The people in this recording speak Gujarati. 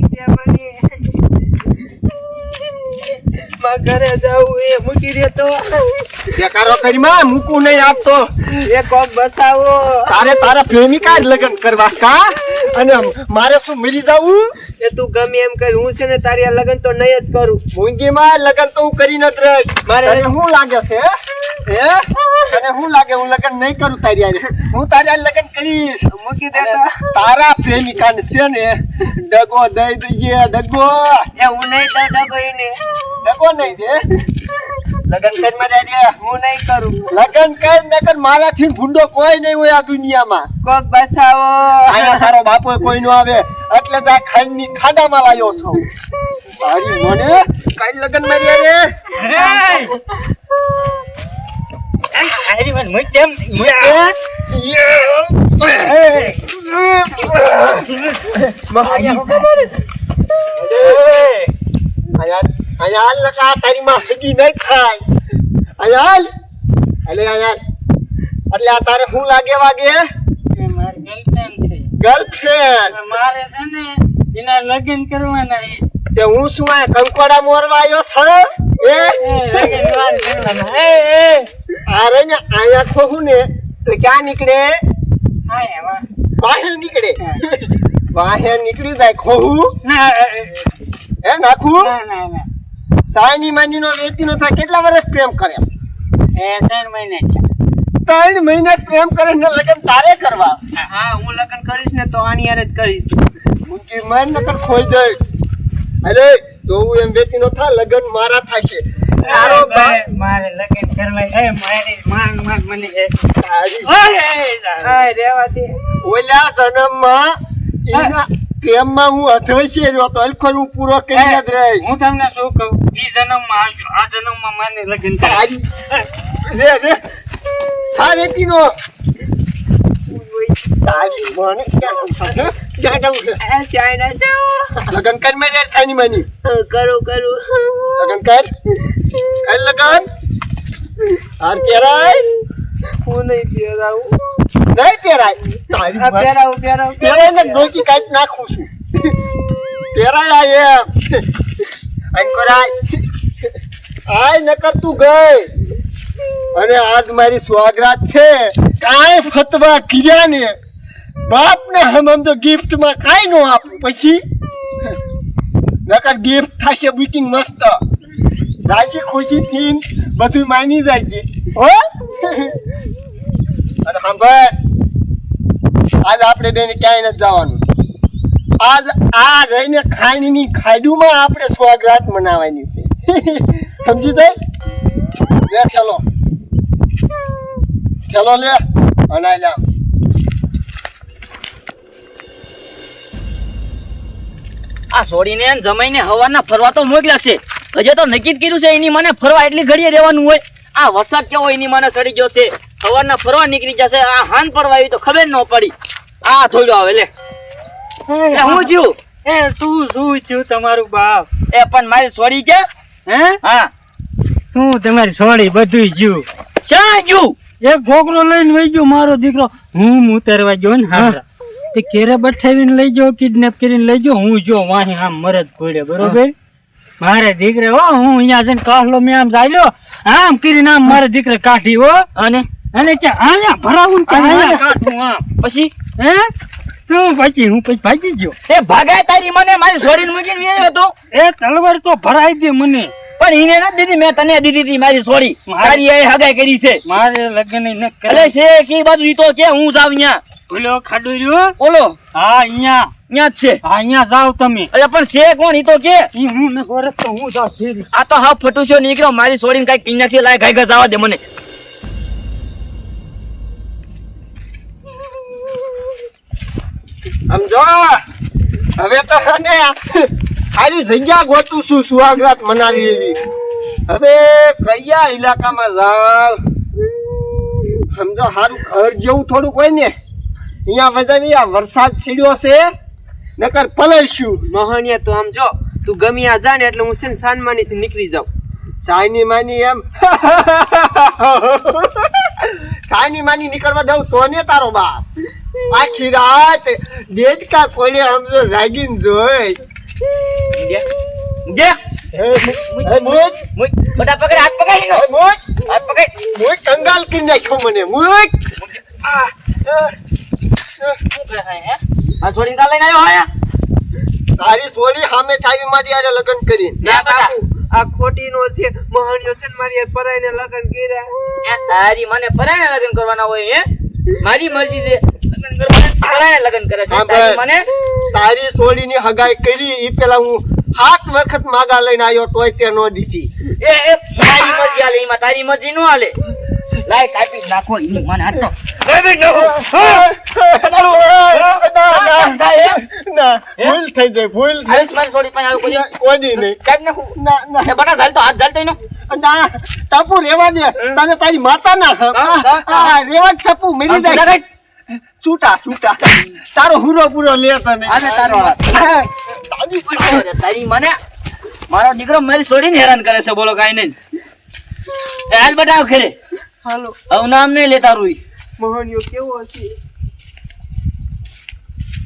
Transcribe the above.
મૂકી દે મને ઘરે જવું એ મૂકી દે તો. કરી માં મૂકું નહીં આપતો એ કોક બસાવો. તારે તારા પ્રેમિકા જ લગ્ન કરવા કા? અને મારે શું મરી જવું એ તું ગમે એમ કર હું છે ને તારી આ લગન તો નહીં જ કરું. મૂંગીમાં લગન તો હું કરી નથી રહીશ. મારે- શું લાગે છે હે? તને શું લાગે? હું લગન નહીં કરું તારી હારે. હું તારી હારે લગન કરીશ. મૂકી દે તારા તારા પ્રેમિકાને છે ને ડગો દઈ દઈએ ડગો. એ હું નહીં દઉં ડગો એને. ડગો નહીં દે. લગન કરી મારે હું નહીં કરું. લગન કર ન કર મારાથી ભૂંડો કોઈ નહીં હોય આ દુનિયામાં. કોક બસાવો. આયા તારો બાપો કોઈ નો આવે. એટલે તો આ ખાઈની ખાડામાં લાયો છો. તારી મને. કઈ લગ્ન મારી રે હારી મને મુઈ કેમ અયાલ લકા તારી માં હગી નહીં થાય અયાલ અલે અયાલ એટલે આ તારે શું લાગે વાગે મારી ગર્લફ્રેન્ડ છે. ગર્લફ્રેન્ડ મારે છે ને એના લગ્ન કરવાના છે. તે હું શું આ કંકોડા મોરવા આવ્યો છો? અરે ને આયા ખોહું ને તો ક્યાં નીકળે? બહાર નીકળે. બહાર નીકળી જાય ખોહું. હે નાખું? સાયની માની નો થાય. કેટલા વર્ષ પ્રેમ કરે? એ ત્રણ મહિના. ત્રણ મહિના પ્રેમ કરે ને લગ્ન તારે કરવા? હા હું લગન કરીશ ને તો આની હારે જ કરીશ. મુંગી મર નકર ખોઈ દે અરે તો હું એમ વેતી નો થાય લગ્ન મારા થાશે. તારો મારે લગ્ન કરવા એ મારી માન માન મને એ ઓય, હાય રેવા દે. ઓલા જન્મમાં એના પ્રેમમાં હું અધવશ્ય રહ્યો તો અલખર હું પૂરો કરી જ રહી. હું તમને શું કહું? ઈ જન્મમાં આ જન્મમાં મને લગ્ન કરવા રે રે થા વેચી નો તારી મને ક્યાં જવું છે? ક્યાં જવું છે લગન કર મેરે સાની માની કરું કરું લગન કર કર લગન હાર પહેરાય હું નહીં પહેરાવું નહીં પહેરાય તારી આ વાત. પહેરાવું પહેરાવું ને ડોકી કાઢી નાખું છું પેરાય આ એમ આઈ કરાય આય નકર તું ગઈ અને આજ મારી સ્વાગરાત છે કાંઈ ફતવા કર્યા ને બાપ ને હમ તો ગિફ્ટમાં કાંઈ નો આપું. પછી? નકર ગિફ્ટ થશે બુકિંગ મસ્ત. રાજી ખુશી થી બધું માની જાય છે. હો? અને સાંભળ, આજ આપણે બેને ક્યાંય નથી જવાનું. આજ આ રહીને ખાંડની ખાડુમાં આપણે સ્વાગરાત મનાવવાની છે. સમજી જાય? લે ઠેલો. ઠેલો લે. અને લે આ છોડીને ને જમાઈને હવાના ફરવા તો મોક લાગશે હજે તો નક્કી કર્યું છે એની મને ફરવા એટલી ઘડીએ રહેવાનું હોય. આ વરસાદ કેવો એની મને સડી ગયો છે. હવાના ફરવા નીકળી જશે. આ હાન પડવા આવી તો ખબર ન પડી. આ થોડું આવે લે. હું થયું એ શું શું થયું તમારું બાપ? એ પણ મારી છોડી છે? હે? હા. શું તમારી છોડી બધું જ્યું ક્યાં જ્યુ એક છોકરો લઈને વહી ગયો મારો દીકરો. હું ઉતારવા ગયો ને હા. તે કેરે બઠાવીને લઈ જાઓ કિડનેપ કરીને લઈ જાઓ હું જો વાહી આમ મરદ પડે બરોબર? મારે દીકરે હો હું અહીંયા જઈને કાફલો મેં આમ ચાલ્યો આમ કરીને આમ મારે દીકરે કાઢી હો. અને? અને કે અહીંયા ભરાવું કે અહીંયા અહીંયા કાઢું આમ. પછી? હે? તું પછી હું પછી ભાગી ગયો. એ ભાગાય તારી મને મારી છોડીને મૂકીને આવ્યો તો એ તલવાર તો ભરાઈ દે મને. પણ એને નથી દીધી મેં તને દીધી હતી મારી સોરી. મારી- એ હગાઈ કરી છે. મારે લગ્ન ન કરે છે કે બાજુ ઈ તો કે હું જાવ ન્યા ઓલો ખાડો રહ્યો ઓલો? હા અહીંયા. ન્યા જ છે. હા અહીંયા જાવ તમે. અરે પણ છે કોણ? ઈ તો કે. ઈ હું ને ગોરખ તો હું જાઉં ફેરી. આ તો હા ફટુશો નીકળ્યો મારી છોડીને કઈ કિન્યા છે લાય ગાય જવા દે મને. સમજો હવે તો ને સારી જગ્યા ગોતું છું સુહાગરાત મનાવી એવી. હવે કયા ઇલાકામાં જાવ? સમજો સારું ઘર જેવું થોડુંક હોય ને અહીંયા બધા આ વરસાદ છીડ્યો છે. નકર પલળશું. મોહનિયા તો આમ જો તું ગમી આ જાણે એટલે હું છે ને સાનમાની થી નીકળી જાઉં. સાયની માની એમ. સાયની માની નીકળવા દઉં તો ને તારો બાપ. આખી રાત ડેડકા કોઈને સમજો જાગીને જોઈ હાથ પકડ મુજ કંગાલ કી નાખ્યો મને મુજ આ શું કરે છે, હે આ છોડીને કાં લઈને આવ્યો હે? તારી સોળી સામે મારી લગ્ન કરીને. ના બેટા આ ખોટી નો છે મહાણિયો છે મારી હારે પરાઈને લગ્ન કર્યા. તારી મને પરાણે લગ્ન કરવાના હોય હે? મારી મરજી છે. લગ્ન કરવાના પરાણે લગ્ન કરે છે. તારી મને? તારી સોળીની હગાઈ કરી ઈ પેલા હું સાત વખત માગા લઈને આવ્યો તોય તે નો દીધી. એ એ મારી મરજી હાલે એમાં તારી મરજી નો હાલે. લાય કાપી નાખો ઈ મને હાથ. તો કાપી નાખો. ના, ના, ના, ભૂલ થઈ ગઈ ભૂલ થઈ આયુષ મારી છોડી પાસે આવ્યો કોઈ કોઈ દી નહીં. કાપી નાખો. ના ના. એ બટા હાથ એનો. ના ટપુ રેવા દે. તને તારી માતા ના હા, હા, રેવા ટપુ મેરી જાય છૂટા છૂટા. તારો હુરો પૂરો લે તને. આને તારો હાથ. તારી મને મારો દીકરો મારી છોડીને હેરાન કરે છે બોલો કાઈ નહીં. હાલ બટાવ ખેરે હાલો. આવું નામ નહીં લેતા રૂઈ. મહાણિયો કેવો છે